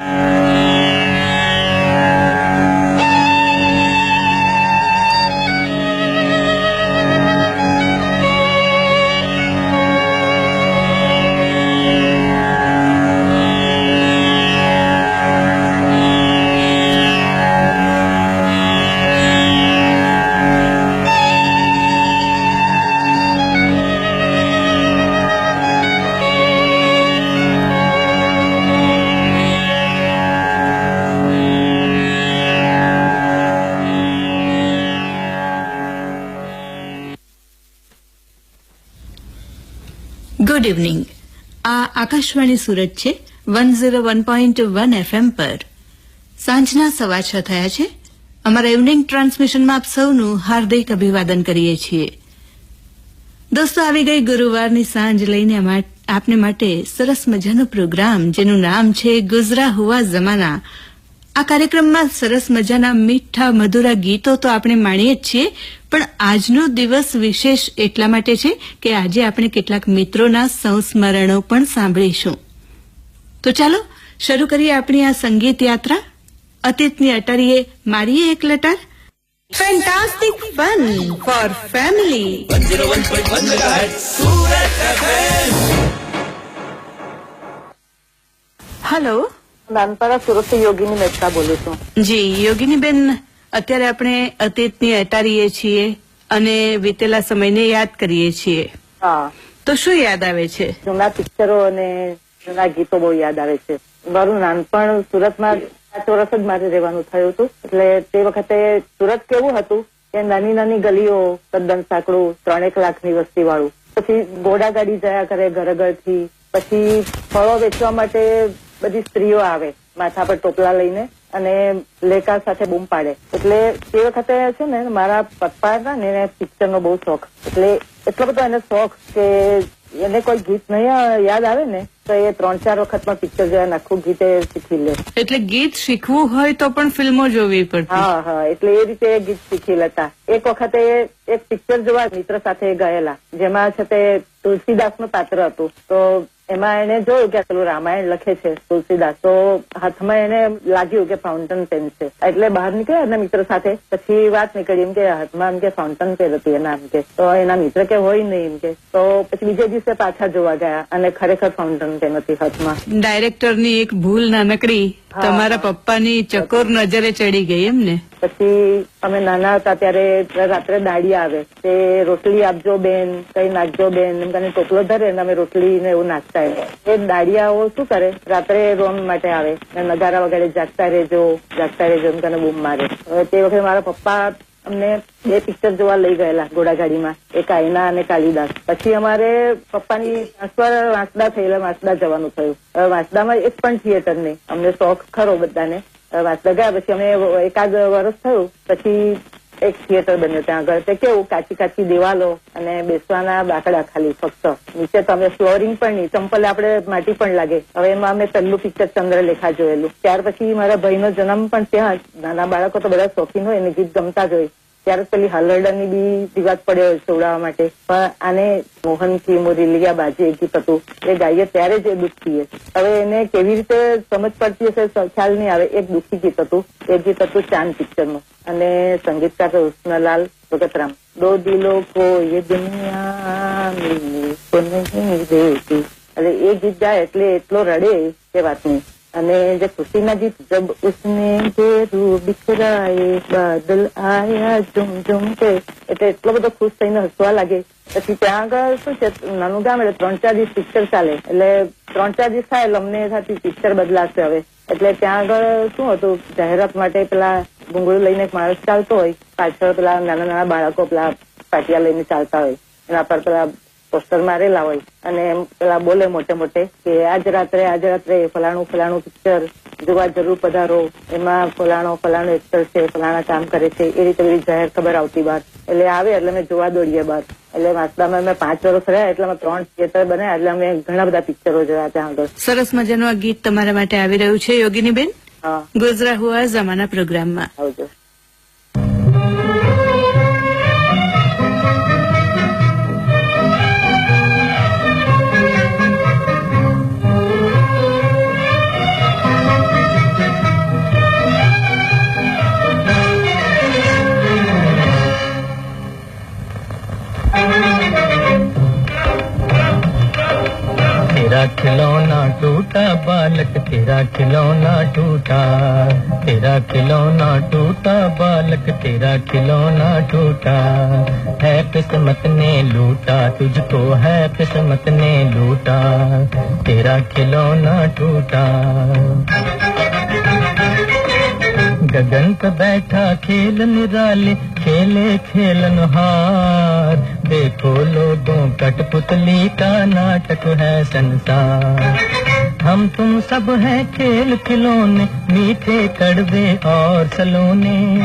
Uh... good evening આ આકાશવાણી સુરત છે one zero FM પર. સાંજના સવા છ થયા છે. અમારા ઇવનિંગ ટ્રાન્સમિશનમાં આપ સૌનું હાર્દિક અભિવાદન કરીએ છીએ. દોસ્તો, આવી ગઈ ગુરુવારની સાંજ લઈને આપને માટે સરસ મજાનો પ્રોગ્રામ જેનું નામ છે ગુજરા હુવા જમાના. આ કાર્યક્રમમાં સરસ મજાના મીઠા મધુરા ગીતો તો આપણે માણીએ જ છીએ પણ આજનો દિવસ વિશેષ એટલા માટે છે કે આજે આપણે કેટલાક મિત્રોના સંસ્મરણો પણ સાંભળીશું. તો ચાલો શરૂ કરીએ આપણી આ સંગીત યાત્રા. અતીતની અટારીએ મારીએ એક લટાર. Fantastic fun for family hello Nanpura સુરતથી યોગીની મહેતા બોલું છું. જી યોગીનીબેન અત્યારે આપણે અતીતની અટારીએ છીએ અને વીતેલા સમયને યાદ કરીએ છીએ. હા. તો શું યાદ આવે છે? જૂના પિક્ચરો અને જૂના ગીતો બહુ યાદ આવે છે. મારું નાનપણ સુરતમાં પાંચ વર્ષ જ મારે રહેવાનું થયું હતું. એટલે તે વખતે સુરત કેવું હતું કે નાની નાની ગલીઓ તદ્દન સાંકડું ત્રણેક લાખની વસ્તી વાળું પછી ઘોડા ગાડી જયા કરે ઘરે ઘરથી પછી ફળો વેચવા માટે બધી સ્ત્રીઓ આવે માથા પર ટોપલા લઈને અને લેકા સાથે બૂમ પાડે. એટલે તે વખતે છે ને મારા પપ્પા હતા ને એને પિક્ચરનો બહુ શોખ. એટલે એટલો બધો એને શોખ કે એને કોઈ ગીત નહીં યાદ આવે ને તો એ ત્રણ ચાર વખતમાં પિક્ચર જોયા આખું ગીત શીખી લે. એટલે ગીત શીખવું હોય તો પણ ફિલ્મો જોવી પડતી. હા હા એટલે એ રીતે ગીત શીખી લેતા. એક વખતે એક પિક્ચર જોવા મિત્ર સાથે ગયેલા જેમાં છે તે તુલસીદાસનું પાત્ર હતું. તો એમાં એને જોયું કે પેલું રામાયણ લખે છે, તુલસીદાસ. તો હાથમાં એને લાગ્યું કે ફાઉન્ટન પેન છે. એટલે બહાર નીકળ્યા એના મિત્ર સાથે. પછી વાત નીકળી એમ કે, હાથમાં એમ કે ફાઉન્ટન પેન હતી એના એમ કે. તો એના મિત્ર કે, હોય નહીં, એમ કે. તો પછી બીજે દિવસે પાછા જોવા ગયા અને ખરેખર ફાઉન્ટન પેન હતી હાથમાં. ડાયરેક્ટરની એક ભૂલ નાનકડી. તમારા પપ્પાની ચકોર નજરે ચડી ગઈ એમ ને? પછી અમે નાના હતા ત્યારે રાત્રે દાડી આવે તે રોટલી આપજો બેન કઈ નાખજો બેન એમ કરીને ટોપલો ધરે ને અમે રોટલી ને એવું નાખતા એ દાડિયાઓ શું કરે? રાત્રે રોમ માટે આવે ને નગારા વગેરે જાગતા રહેજો જાગતા રહેજો એમ કરીને બૂમ મારે. તે વખતે મારા પપ્પા અમને બે પિક્ચર જોવા લઈ ગયેલા ઘોડાગાડીમાં. એક આયના અને કાલિદાસ. પછી અમારે પપ્પાની ટ્રાન્સફર વાંસદા થયેલા, વાંસદા જવાનું થયું. વાંસદામાં એક પણ થિયેટર નહીં. અમને શોખ ખરો બધાને. વાંસદા ગયા પછી અમે એકાદ વર્ષ થયું. પછી એક થિયેટર બન્યું ત્યાં આગળ. તે કેવું? કાચી કાચી દિવાલો અને બેસવાના બાકડા ખાલી ફક્ત. નીચે તમે ફ્લોરિંગ પણ નહીં. ચંપલ આપણે માટી પણ લાગે. હવે એમાં અમે પહેલું પિક્ચર ચંદ્રલેખા જોયેલું. ત્યાર પછી મારા ભાઈનો જન્મ પણ ત્યાં નાના બાળકો તો બધા શોખીન હોય એને ગીત ગમતા જ હોય. ત્યારે પેલી હલરડાની બી વિવાદ પડ્યો છોડાવવા માટે. પણ આને મોહન કી મોરી બાજી એક ગીત હતું. એ ગાઈએ ત્યારે જ એ દુઃખી હવે એને કેવી રીતે સમજ પડતી હશે ખ્યાલ નહીં આવે. એક દુઃખી ગીત હતું. એ ગીત હતું ચાંદ પિક્ચરનું. અને સંગીતકાર કૃષ્ણલાલ ભગતરામ. દો દિલો કો એ દુનિયા એટલે એ ગીત ગાય એટલે એટલો રડે એ વાત નહીં. અને જે ખુશીના ગીત જબ ઉસને ઘેરું બિખરાય, બાદલ આયા ઝુમ ઝુમ કે. એટલે એટલો બધો ખુશ થઈને હસવા લાગે. પછી ત્યાં આગળ શું છે, નાનું ગામ એટલે ત્રણ ચાર દિવસ પિક્ચર ચાલે. એટલે ત્રણ ચાર દિવસ થાય, એટલે અમને થતી પિક્ચર બદલાશે હવે. એટલે ત્યાં આગળ શું હતું, જાહેરાત માટે પેલા ભૂંગળું લઈને એક માણસ ચાલતો હોય. પાછળ પેલા નાના નાના બાળકો પેલા પાટિયા લઈને ચાલતા હોય. એના પર પેલા પોસ્ટર મારેલા હોય અને એમ પેલા બોલે મોટે મોટે કે આજ રાત્રે આજ રાત્રે ફલાણું ફલાણું પિક્ચર જોવા જરૂર પધારો. એમાં ફલાણો ફલાણો એક્ટર છે ફલાણા કામ કરે છે એ રીતે બધી જાહેર ખબર આવતી બહાર. એટલે આવે એટલે અમે જોવા દોડીએ બહાર. એટલે વાંસદામાં અમે પાંચ વર્ષ રહ્યા એટલે અમે ત્રણ થિયેટર બન્યા એટલે અમે ઘણા બધા પિક્ચરો જોયા ત્યાં આગળ. સરસ મજાનું આ ગીત તમારા માટે આવી રહ્યું છે યોગીનીબેન? હા. ગુજરા હુઆ જમાના પ્રોગ્રામમાં આવજો. تیرا کھلونا ٹوٹا تیرا کھلونا ٹوٹا بالک تیرا کھلونا ٹوٹا ہے قسمت نے لوٹا تجھ کو ہے قسمت نے لوٹا تیرا کھلونا ٹوٹا گگن پہ بیٹھا کھیل نرالے کھیلے کھیلن ہار دیکھو لوگوں کٹ پتلی کا ناٹک ہے سنسار ہم تم سب ہیں کھیل کھلونے، میٹھے کڑوے اور سلونے۔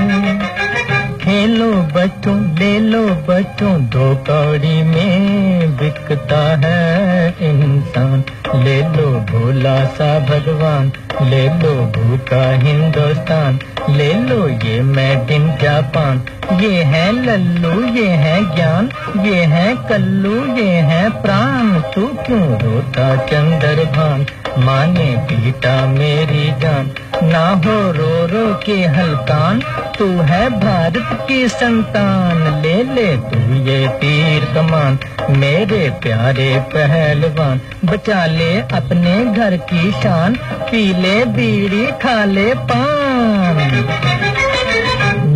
کھیلو بچوں، لے لو بچوں، دو کوڑی میں بکتا ہے انسان۔ لے لو بھولا سا بھگوان، لے لو بھوکا ہندوستان۔ لے لو یہ میڈ ان جاپان۔ یہ ہے للو، یہ ہے گیان۔ یہ ہے کلو، یہ ہے پران۔ تو کیوں روتا چندر بھان؟ مانے پیٹا میری جان۔ نہ ہو رو رو کے ہلکان، تو ہے بھارت کی سنتان۔ لے لے تو یہ تیر کمان، میرے پیارے پہلوان۔ بچا لے اپنے گھر کی شان، پی لے بیڑی، کھا لے پان۔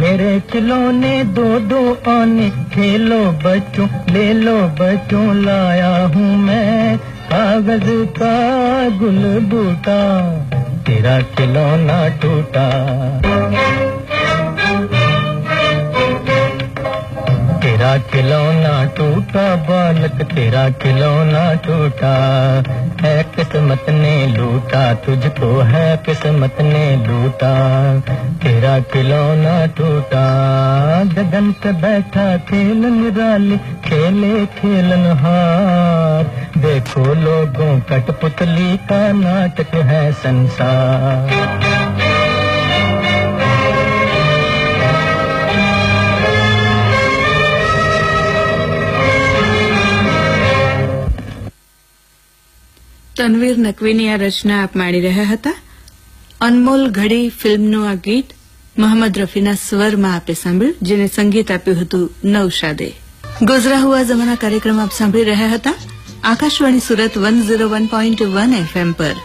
میرے کھلونے دو دو آنے، کھیلو بچوں، لے لو بچوں، لایا ہوں میں۔ کاغذ کا گل بوٹا تیرا کھلونا ٹوٹا۔ تیرا کھلونا ٹوٹا بالک تیرا کھلونا ٹوٹا۔ ہے، قسمت نے لوٹا تجھ کو ہے، قسمت نے لوٹا، تیرا کھلونا ٹوٹا۔ گگن پہ بیٹھا کھیلن رالی، کھیلے کھیلن ہار۔ دیکھو لوگوں کٹ پتلی کا ناٹک ہے سنسار۔ તનવીર નકવીની આ રચના આપ માણી રહ્યા હતા. અનમોલ ઘડી ફિલ્મનું આ ગીત મોહમ્મદ રફીના સ્વરમાં આપે સાંભળ્યું, જેને સંગીત આપ્યું હતું નૌશાદે. ગુજરા હુઆ જમાના કાર્યક્રમ આપ સાંભળી રહ્યા હતા. Akashvani Surat one zero one point one FM પર.